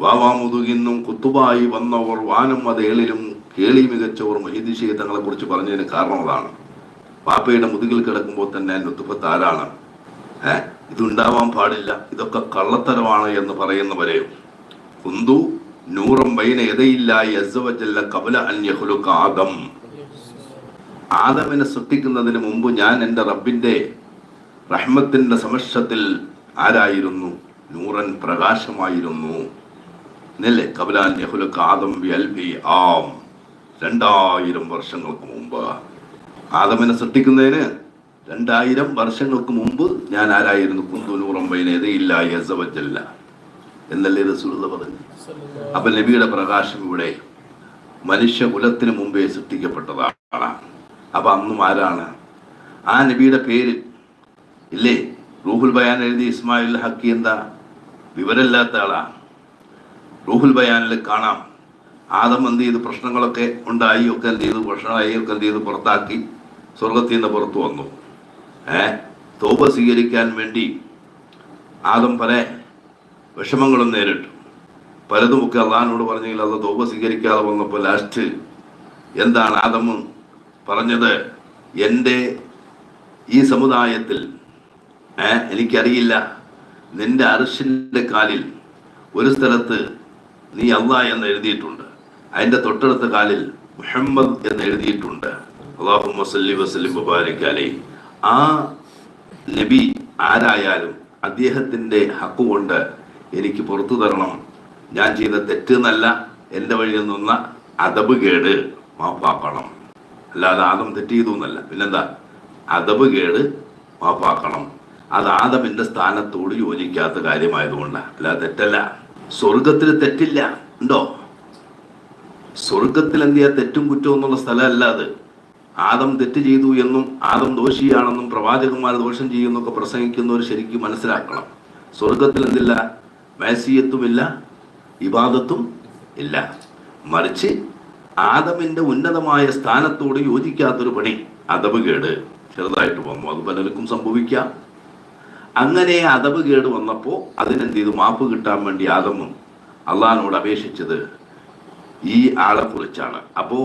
വാവാമുതുകിന്നും കുത്തുബായി വന്നവർ വാനും അതേളിലും കേളി മികച്ചവർ മൊഹീദിഷയെ തങ്ങളെ കുറിച്ച് പറഞ്ഞതിന് കാരണം അതാണ്. പാപ്പയുടെ മുതുകിൽ കിടക്കുമ്പോൾ തന്നെ നുത്തുഫത്ത് ആരാണ്? ഏ? ഇതുണ്ടാവാൻ പാടില്ല. ഇതൊക്കെ കള്ളത്തരമാണ് എന്ന് പറയുന്നവരെ. കുന്തു നൂറം വൈന എതയില്ലായി അസവജല്ല കബല അന്യഹുലുക്ക് ആദം. ആദമിനെ സൃഷ്ടിക്കുന്നതിന് മുമ്പ് ഞാൻ എന്റെ റബ്ബിന്റെ റഹ്മത്തിന്റെ സമക്ഷത്തിൽ ആരായിരുന്നു? നൂറൻ പ്രകാശമായിരുന്നു. എന്നല്ലേ കബലാൻ യഹുലക്ക് ആദം ബി അൽബി ആം. രണ്ടായിരം വർഷങ്ങൾക്ക് മുമ്പ്. ആദമിനെ സൃഷ്ടിക്കുന്നതിന് രണ്ടായിരം വർഷങ്ങൾക്ക് മുമ്പ് ഞാൻ ആരായിരുന്നു? കുന്തുനൂറം ഇല്ല യസവജല്ല എന്നല്ലേ റസൂലുള്ള പറഞ്ഞു അപ്പൊ നബിയുടെ പ്രകാശം ഇവിടെ മനുഷ്യ കുലത്തിന് മുമ്പേ സൃഷ്ടിക്കപ്പെട്ടതാണ്. അപ്പൊ അന്നും ആരാണ്? ആ നബിയുടെ പേര് ഇല്ലേ? റൂഹുൽ ബയാൻ എഴുതി ഇസ്മായിൽ ഹക്കി എന്താ? വിവരമില്ലാത്ത ആളാ. റൂഹുൽ ബയാനിൽ കാണാം. ആദം എന്ത് ചെയ്ത്? പ്രശ്നങ്ങളൊക്കെ ഉണ്ടായി ഒക്കെ എന്ത് ചെയ്തു? പ്രശ്നമായി ഒക്കെ എന്ത് ചെയ്ത്? പുറത്താക്കി. സ്വർഗത്തിൽ നിന്ന് പുറത്തു വന്നു. ഏ? തോപ സ്വീകരിക്കാൻ വേണ്ടി ആദം പല വിഷമങ്ങളും നേരിട്ടു. പലതുമൊക്കെ അള്ളഹാനോട് പറഞ്ഞെങ്കിൽ അത് തോപ സ്വീകരിക്കാതെ വന്നപ്പോൾ ലാസ്റ്റ് എന്താണ് ആദം പറഞ്ഞത്? എന്റെ ഈ സമുദായത്തിൽ എനിക്കറിയില്ല. നിന്റെ അർഷിന്റെ കാലിൽ ഒരു സ്ഥലത്ത് നീ അള്ളാ എന്ന് എഴുതിയിട്ടുണ്ട്. അതിന്റെ തൊട്ടടുത്ത കാലിൽ മുഹമ്മദ് എന്ന് എഴുതിയിട്ടുണ്ട്. അള്ളാഹു വസല്ലി വസ്ലിം മുബാരക് ആ നബി ആരായാലും അദ്ദേഹത്തിന്റെ ഹക്കുകൊണ്ട് എനിക്ക് പുറത്തു തരണം. ഞാൻ ചെയ്ത തെറ്റ് എന്നല്ല എന്റെ വഴിയിൽ നിന്ന അതബ് കേട് മാപ്പാക്കണം. അല്ലാതെ ആദം തെറ്റ് ചെയ്തു എന്നല്ല. പിന്നെന്താ? അതബ് കേട് മാപ്പാക്കണം. അത് ആദമിന്റെ സ്ഥാനത്തോട് യോജിക്കാത്ത കാര്യമായതുകൊണ്ടാണ് അല്ലാതെ തെറ്റല്ല. സ്വർഗത്തിൽ തെറ്റില്ല. ഉണ്ടോ? സ്വർഗത്തിൽ എന്ത് ചെയ്യാ തെറ്റും കുറ്റവും എന്നുള്ള സ്ഥലമല്ല അത്. ആദം തെറ്റ് ചെയ്തു എന്നും ആദം ദോഷിയാണെന്നും പ്രവാചകന്മാർ ദോഷം ചെയ്യുന്നൊക്കെ പ്രസംഗിക്കുന്നവർ ശരിക്കും മനസ്സിലാക്കണം. സ്വർഗത്തിൽ എന്തില്ല? മേസിയത്തുമില്ല ഇബാദത്തും ഇല്ല. മറിച്ച് ആദമിന്റെ ഉന്നതമായ സ്ഥാനത്തോട് യോജിക്കാത്തൊരു പണി. അതവ് കേട്. ചെറുതായിട്ട് വന്നു. അത് പലർക്കും സംഭവിക്കാം. അങ്ങനെ അതവ് കേട് വന്നപ്പോൾ അതിനെന്ത് ചെയ്തു മാപ്പ് കിട്ടാൻ വേണ്ടി ആദമും അള്ളഹാനോട് അപേക്ഷിച്ചത് ഈ ആളെ കുറിച്ചാണ്. അപ്പോൾ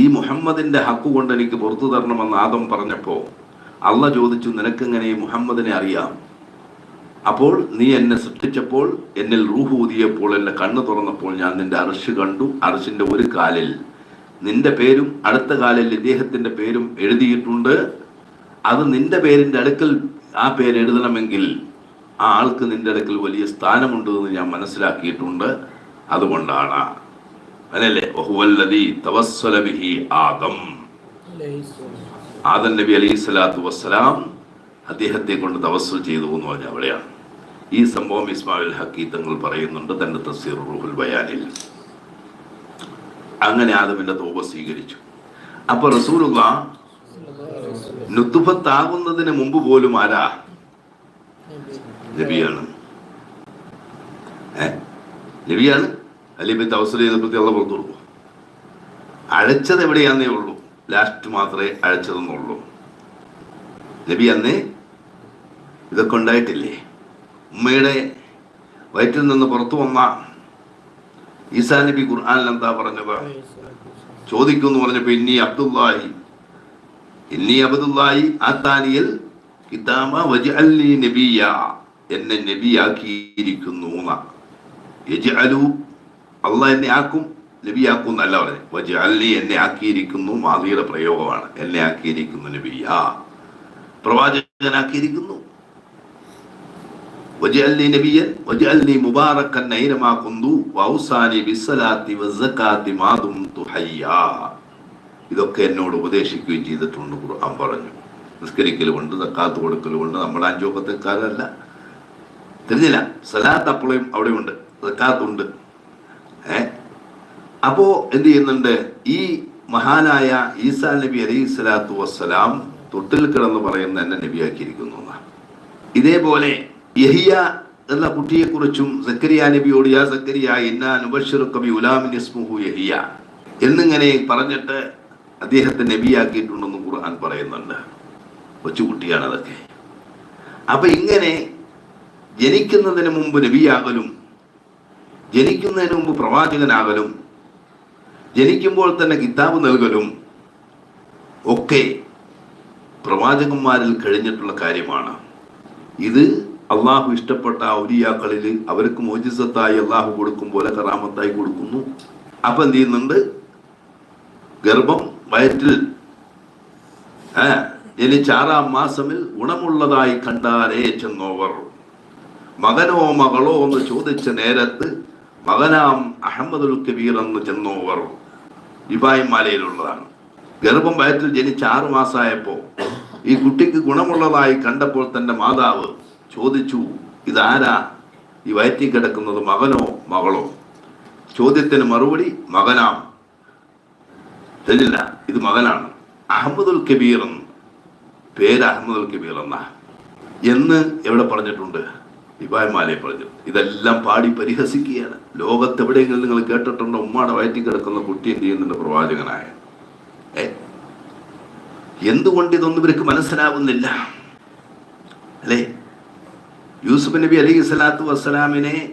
ഈ മുഹമ്മദിന്റെ ഹക്കു കൊണ്ട് എനിക്ക് പുറത്തു തരണമെന്ന് ആദം പറഞ്ഞപ്പോൾ അള്ള ചോദിച്ചു നിനക്കെങ്ങനെ ഈ മുഹമ്മദിനെ അറിയാം? അപ്പോൾ നീ എന്നെ സൃഷ്ടിച്ചപ്പോൾ എന്നിൽ റൂഹ് ഊതിയപ്പോൾ എന്നെ കണ്ണ് തുറന്നപ്പോൾ ഞാൻ നിന്റെ അറിശ് കണ്ടു. അറിശിന്റെ ഒരു കാലിൽ നിന്റെ പേരും അടുത്ത കാലിൽ ഇദ്ദേഹത്തിന്റെ പേരും എഴുതിയിട്ടുണ്ട്. അത് നിന്റെ പേരിന്റെ അടുക്കൽ ആ പേര് എഴുതണമെങ്കിൽ ആ ആൾക്ക് നിന്റെ അടുക്കൽ വലിയ സ്ഥാനമുണ്ട് എന്ന് ഞാൻ മനസ്സിലാക്കിയിട്ടുണ്ട്. അതുകൊണ്ടാണ്. അതല്ലേ ആദം. ആദം നബി സ്വലാത്തു വസ്സലാം അദ്ദേഹത്തെ കൊണ്ട് തവസ്സുൽ ചെയ്തു എന്ന് പറഞ്ഞ അവിടെയാണ്. ഈ സംഭവം ഇസ്മാവിൽ ഹക്കി തങ്ങൾ പറയുന്നുണ്ട് തന്റെ തസീർ റുഹുൽ ബയാനിൽ. അങ്ങനെ ആദമിന്റെ തോപ സ്വീകരിച്ചു. അപ്പൊ റസൂലുള്ള നുത്തുഫത്താകുന്നതിന് മുമ്പ് പോലും ആരാ? നബിയാണ്. നബിയാണ്. അലിബി തവസലി പ്രതി ഉള്ള പുറത്തു കൊടുക്കും. അഴച്ചത് എവിടെയാന്നേ ഉള്ളൂ. ലാസ്റ്റ് മാത്രമേ അഴച്ചതെന്നുള്ളൂ. നബി അന്നേ ഇതൊക്കെ ഉണ്ടായിട്ടില്ലേ? ഉമ്മയുടെ വയറ്റിൽ നിന്ന് പുറത്തു വന്ന ഈസാ നബി ഖുർആാനിൽ എന്താ പറഞ്ഞത് ചോദിക്കുന്നു പറഞ്ഞപ്പോ ഇനി അബ്ദുല്ലാഹി ഇന്നി അബ്ദുല്ലാഹി ആത്താനിയൽ കിതാബ വജഅൽനി നബിയ എന്നെ നബിയാക്കിയിരിക്കുന്നു യജ്അലു അള്ളാഹ് എന്നെ ആക്കും നബിയാക്കും എന്നല്ല പറഞ്ഞത് വജഅൽനി എന്നെ ആക്കിയിരിക്കുന്നു മാതിയുടെ പ്രയോഗമാണ് എന്നെ ആക്കിയിരിക്കുന്നു നബിയ പ്രവാചകനാക്കിയിരിക്കുന്നു وجعلني نبيا وجعلني مباركا اينما كنت واوصاني بالصلاه والزكاه ما دمت حيا ഇതൊക്കെ എന്നോട് ഉപദേശിക്കുകയും ചെയ്തിട്ടുണ്ട് ഖുർആൻ പറഞ്ഞു. നിസ്കരിക്കലുമുണ്ട് സക്കാത്ത് കൊടുക്കലുമുണ്ട് നമ്മുടെ അഞ്ചോക്കത്തെക്കാരല്ല. തിരിഞ്ഞില്ല. സലാത്ത് അപ്പളയും അവിടെയുണ്ട്. തക്കാത്തുണ്ട് ഏ? അപ്പോ എന്ത് ചെയ്യുന്നുണ്ട്? ഈ മഹാനായ ഈസാ നബി അലൈഹി സ്വലാത്തു വസ്സലാം തൊട്ടിൽ കിടന്ന് പറയുന്ന എന്നെ നബിയാക്കിയിരിക്കുന്നു. ഇതേപോലെ യഹിയ എന്ന കുട്ടിയെക്കുറിച്ചും സക്കരിയ നബിയോട് യാ സക്കരിയ ഇന്നാ നുബശ്ശിറുക കബി ഉലാമിൻ ഇസ്മുഹു യഹിയ എന്നിങ്ങനെ പറഞ്ഞിട്ട് അദ്ദേഹത്തെ നബിയാക്കിയിട്ടുണ്ടെന്ന് ഖുർആൻ പറയുന്നുണ്ട്. കൊച്ചുകുട്ടിയാണ് അതൊക്കെ. അപ്പൊ ഇങ്ങനെ ജനിക്കുന്നതിന് മുമ്പ് നബിയാകലും ജനിക്കുന്നതിന് മുമ്പ് പ്രവാചകനാകലും ജനിക്കുമ്പോൾ തന്നെ കിതാബ് നൽകലും ഒക്കെ പ്രവാചകന്മാരിൽ കഴിഞ്ഞിട്ടുള്ള കാര്യമാണ്. ഇത് അള്ളാഹു ഇഷ്ടപ്പെട്ട ഔലിയാക്കളിൽ അവർക്ക് മോജിസത്തായി അള്ളാഹു കൊടുക്കും പോലെ കറാമത്തായി കൊടുക്കുന്നു. അപ്പം എന്ത് ചെയ്യുന്നുണ്ട്? ഗർഭം വയറ്റിൽ. ജനിച്ച ആറാം മാസമിൽ ഗുണമുള്ളതായി കണ്ടാലേ ചെന്നോവർ. മകനോ മകളോ എന്ന് ചോദിച്ച നേരത്ത് മകനാം അഹമ്മദുൽ കബീർ എന്ന് ചെന്നോവർ. ഇബായിമാലയിലുള്ളതാണ്. ഗർഭം വയറ്റിൽ ജനിച്ച ആറു മാസമായപ്പോ ഈ കുട്ടിക്ക് ഗുണമുള്ളതായി കണ്ടപ്പോൾ തന്റെ മാതാവ് ചോദിച്ചു ഇതാരാ? ഈ വയറ്റിൽ കിടക്കുന്നത് മകനോ മകളോ? ചോദ്യത്തിന് മറുപടി മകനാം. ശരിയില്ല ഇത് മകനാണ്. അഹമ്മദുൽ കബീർ എന്ന്. പേര് അഹമ്മദുൽ കബീർ എന്നാ. എന്ന് എവിടെ പറഞ്ഞിട്ടുണ്ട്? ഇബായ്മാലെ പറഞ്ഞു. ഇതെല്ലാം പാടി പരിഹസിക്കുകയാണ്. ലോകത്തെവിടെയെങ്കിലും നിങ്ങൾ കേട്ടിട്ടുണ്ടോ? ഉമ്മാടെ വയറ്റി കിടക്കുന്ന കുട്ടി എന്ത് ചെയ്യുന്നുണ്ട്? പ്രവാചകനായ. എന്തുകൊണ്ട് ഇതൊന്നും ഇവർക്ക് മനസ്സിലാവുന്നില്ല? അല്ലേ? യൂസുഫ് നബി അലൈഹി സ്വലാത്തു വസ്സലാമിനെ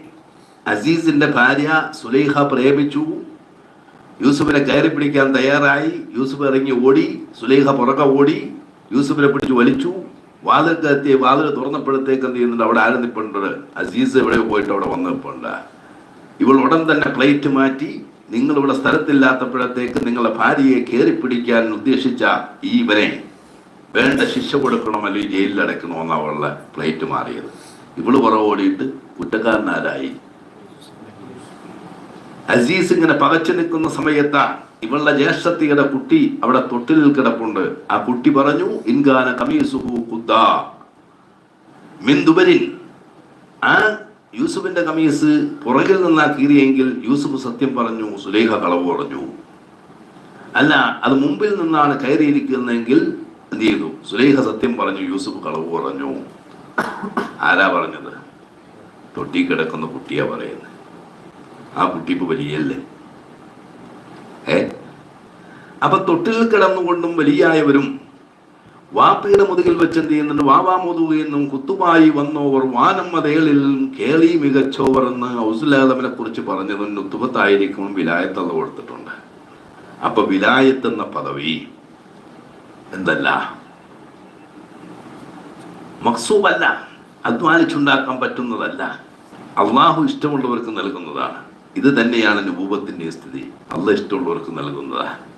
അസീസിന്റെ ഭാര്യ സുലൈഹ പ്രേമിച്ചു. യൂസുഫിനെ കയറി പിടിക്കാൻ തയ്യാറായി. യൂസുഫ് ഇറങ്ങി ഓടി. സുലൈഹ പുറകെ ഓടി. യൂസുഫിനെ പിടിച്ച് വലിച്ചു. വാതിൽ എത്തി വാതിൽ തുറന്നപ്പോഴത്തേക്ക് എന്ത് ചെയ്യുന്നുണ്ട്? അവിടെ ആരും അസീസ് എവിടെ പോയിട്ട് അവിടെ വന്ന് നിൽപ്പുണ്ട് ഇവൾ ഉടൻ തന്നെ പ്ലേറ്റ് മാറ്റി. നിങ്ങളിവിടെ സ്ഥലത്തില്ലാത്തപ്പോഴത്തേക്ക് നിങ്ങളുടെ ഭാര്യയെ കയറി പിടിക്കാൻ ഉദ്ദേശിച്ച ഈ ഇവനെ വേണ്ട ശിക്ഷ കൊടുക്കണം അല്ലെങ്കിൽ ജയിലിൽ അടയ്ക്കണമെന്നാണ് അവളുടെ പ്ലേറ്റ് മാറിയത്. ഇവൾ പുറകോടിയിട്ട് കുറ്റക്കാരനാരായി. അസീസ് ഇങ്ങനെ പകച്ചു നിൽക്കുന്ന സമയത്ത് ഇവളുടെ ജ്യേഷ്ഠത്തിയുടെ കുട്ടി അവിടെ തൊട്ടിലിൽ കിടപ്പുണ്ട്. ആ കുട്ടി പറഞ്ഞു ഇൻഗാന ദുബരിൻ ആ യൂസുഫിന്റെ കമീസ് പുറകിൽ നിന്നാ കീറിയെങ്കിൽ യൂസുഫ് സത്യം പറഞ്ഞു സുലേഖ കളവ് പറഞ്ഞു അല്ല അത് മുമ്പിൽ നിന്നാണ് കയറിയിരിക്കുന്നതെങ്കിൽ എന്ത് ചെയ്തു? സുലേഖ സത്യം പറഞ്ഞു യൂസുഫ് കളവ് പറഞ്ഞു ആരാ പറഞ്ഞത്? തൊട്ടി കിടക്കുന്ന കുട്ടിയാ പറയുന്നത്. ആ കുട്ടി ഇപ്പൊ വലിയല്ലേ? ഏ? അപ്പൊ തൊട്ടിൽ കിടന്നുകൊണ്ടും വലിയായവരും വാപ്പയുടെ മുതുകിൽ വെച്ച് എന്ത് ചെയ്യുന്നുണ്ട് വാവാ മുതുകെന്നും കുത്തുമായി വന്നോവർ വാനം കേളി മികച്ചോവർ എന്ന് ഔസുലാദമിനെ കുറിച്ച് പറഞ്ഞത് നുത്തുപത്തായിരിക്കും വിലായത്ത് അത് കൊടുത്തിട്ടുണ്ട്. അപ്പൊ വിലായത്ത് എന്ന പദവി എന്തല്ല? മക്സൂബല്ല. അധ്വാനിച്ചുണ്ടാക്കാൻ പറ്റുന്നതല്ല. അള്ളാഹു ഇഷ്ടമുള്ളവർക്ക് നൽകുന്നതാണ്. ഇത് തന്നെയാണ് നുപൂപത്തിന്റെ സ്ഥിതി. അല്ല ഇഷ്ടമുള്ളവർക്ക് നൽകുന്നതാണ്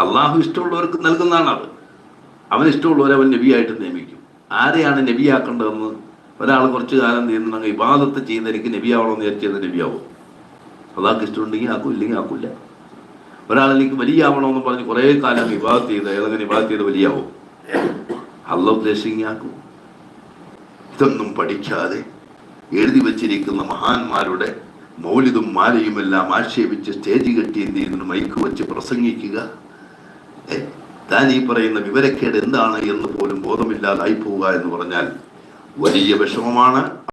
അള്ളാഹു ഇഷ്ടമുള്ളവർക്ക് നൽകുന്നതാണ് അത്. അവൻ ഇഷ്ടമുള്ളവരെ അവൻ നബിയായിട്ട് നിയമിക്കും. ആരെയാണ് നബിയാക്കേണ്ടതെന്ന്? ഒരാൾ കുറച്ച് കാലം നീന്തണമെങ്കിൽ ഇബാദത്ത് ചെയ്യുന്ന എനിക്ക് നബിയാവണമെന്ന് വിചാരിച്ചത് നബിയാവും. അള്ളാഹ്ക്ക് ഇഷ്ടമുണ്ടെങ്കിൽ ആക്കും ഇല്ലെങ്കിൽ ആക്കില്ല. ഒരാൾ എനിക്ക് വലിയ ആവണമെന്ന് പറഞ്ഞ് കുറേ കാലം വിവാദത്ത് ചെയ്ത് ഏതെങ്കിലും വിവാദത്ത് ചെയ്ത് വലിയാവും. അല്ല ഉദ്ദേശിക്കുക ആക്കും. ഇതൊന്നും പഠിക്കാതെ എഴുതി വച്ചിരിക്കുന്ന മഹാന്മാരുടെ മൗലിതും മാലയുമെല്ലാം ആക്ഷേപിച്ച് സ്റ്റേജ് കെട്ടി എന്ത് ചെയ്യുന്നു? മൈക്ക് വെച്ച് പ്രസംഗിക്കുക. താൻ ഈ പറയുന്ന വിവരക്കേട് എന്താണ് എന്ന് പോലും ബോധമില്ലാതായി പോവുക എന്ന് പറഞ്ഞാൽ വലിയ വിഷമമാണ്.